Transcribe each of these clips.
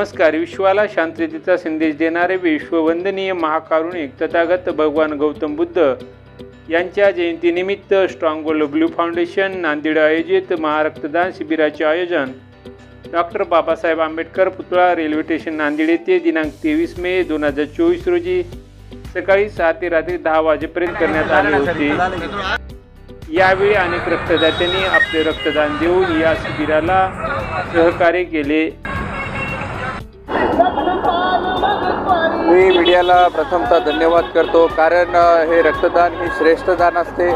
नमस्कार. विश्वाला शांततेचा संदेश देणारे विश्ववंदनीय महाकारुणिक तथागत भगवान गौतम बुद्ध यांच्या जयंतीनिमित्त strong gold blue foundation Nanded आयोजित महारक्तदान शिबिराचे आयोजन डॉक्टर बाबासाहेब आंबेडकर पुतळा रेल्वे स्टेशन नांदेड येथे दिनांक तेवीस मे दोन हजार चोवीस रोजी सकाळी सहा ते रात्री दहा वाजेपर्यंत करण्यात आले होते. यावेळी अनेक रक्तदात्यांनी आपले रक्तदान देऊन या शिबिराला सहकार्य केले. मी मीडियाला प्रथमतः धन्यवाद करतो कारण हे रक्तदान ही श्रेष्ठ दान असते.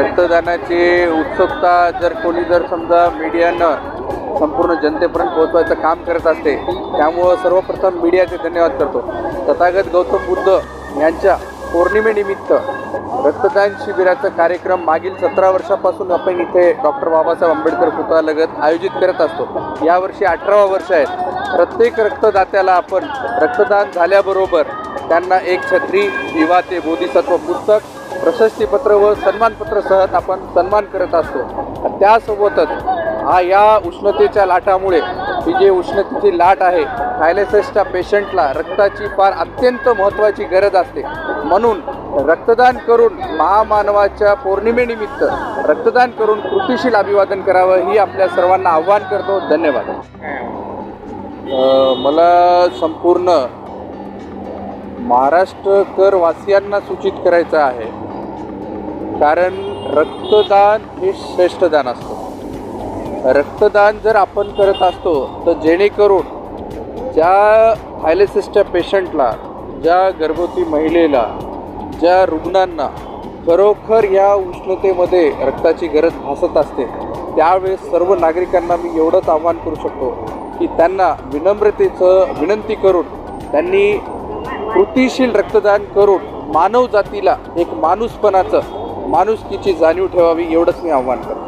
रक्तदानाची उत्सुकता जर कोणी जर समजा मीडियानं संपूर्ण जनतेपर्यंत पोहोचवायचं काम करत असते त्यामुळं सर्वप्रथम मीडियाचे धन्यवाद करतो. तथागत गौतम बुद्ध यांच्या पौर्णिमेनिमित्त रक्तदान शिबिराचा कार्यक्रम मागील सतरा वर्षापासून आपण इथे डॉक्टर बाबासाहेब आंबेडकर पुतळ्यालगत आयोजित करत असतो. यावर्षी अठरावा वर्ष आहे. प्रत्येक रक्तदात्याला आपण रक्तदान झाल्याबरोबर त्यांना एक छत्री दिवा ते बोधिसत्व पुस्तक प्रशस्तीपत्र व सन्मानपत्र सहज आपण सन्मान करत असतो. त्यासोबतच हा या उष्णतेच्या लाटामुळे ही जी उष्णतेची लाट आहे डायलेसिसच्या पेशंटला रक्ताची फार अत्यंत महत्त्वाची गरज असते. म्हणून रक्तदान करून महामानवाच्या पौर्णिमेनिमित्त रक्तदान करून कृतीशील अभिवादन करावं ही आपल्या सर्वांना आव्हान करतो. धन्यवाद. मला संपूर्ण महाराष्ट्रकर वासियांना सूचित करायचं आहे. कारण रक्तदान हे श्रेष्ठ दान असतं. रक्तदान जर आपण करत असतो तर जेणेकरून ज्या डायलिसिसच्या पेशंटला ज्या गर्भवती महिलेला ज्या रुग्णांना खरोखर या उष्णतेमध्ये रक्ताची गरज भासत असते त्यावेळेस सर्व नागरिकांना मी एवढंच आव्हान करू शकतो. की त्यांना विनम्रतेचं विनंती करून त्यांनी कृतीशील रक्तदान करून मानव जातीला एक माणूसपणाचं माणुसकीची जाणीव ठेवावी एवढंच मी आव्हान करतो.